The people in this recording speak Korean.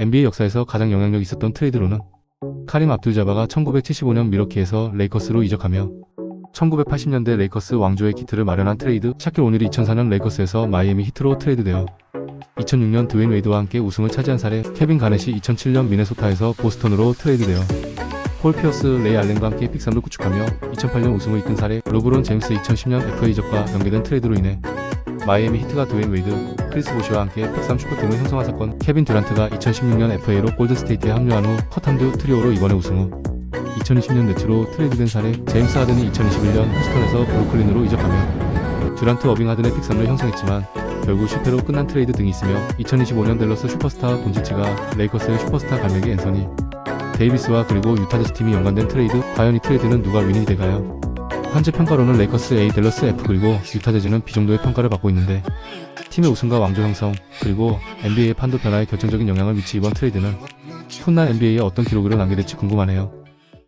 NBA 역사에서 가장 영향력 있었던 트레이드로는 카림 압둘자바가 1975년 미러키에서 레이커스로 이적하며 1980년대 레이커스 왕조의 기틀을 마련한 트레이드 샤킬 오닐이 2004년 레이커스에서 마이애미 히트로 트레이드되어 2006년 드웨인 웨이드와 함께 우승을 차지한 사례 케빈 가넷이 2007년 미네소타에서 보스턴으로 트레이드되어 폴 피어스, 레이 알렌과 함께 픽삼을 구축하며 2008년 우승을 이끈 사례 르브론 제임스 2010년 FA 이적과 연계된 트레이드로 인해 마이애미 히트가 드웨인 웨이드, 크리스 보시와 함께 픽삼 슈퍼팀을 형성한 사건 케빈 듀란트가 2016년 FA로 골든스테이트에 합류한 후 컷함드 트리오로 이번에 우승 후 2020년 네츠로 트레이드된 사례 제임스 하든이 2021년 휴스턴에서 브루클린으로 이적하며 듀란트 어빙 하든의 픽삼을 형성했지만 결국 실패로 끝난 트레이드 등이 있으며 2025년 댈러스 슈퍼스타 본치치가 레이커스의 슈퍼스타 갈매기 앤서니 데이비스와 그리고 유타 제스 팀이 연관된 트레이드 과연 이 트레이드는 누가 윈이 될까요? 현재 평가로는 레이커스 A, 댈러스 F 그리고 유타 제즈는 B 정도의 평가를 받고 있는데 팀의 우승과 왕조 형성 그리고 NBA의 판도 변화에 결정적인 영향을 미치 이번 트레이드는 훗날 NBA에 어떤 기록으로 남게 될지 궁금하네요.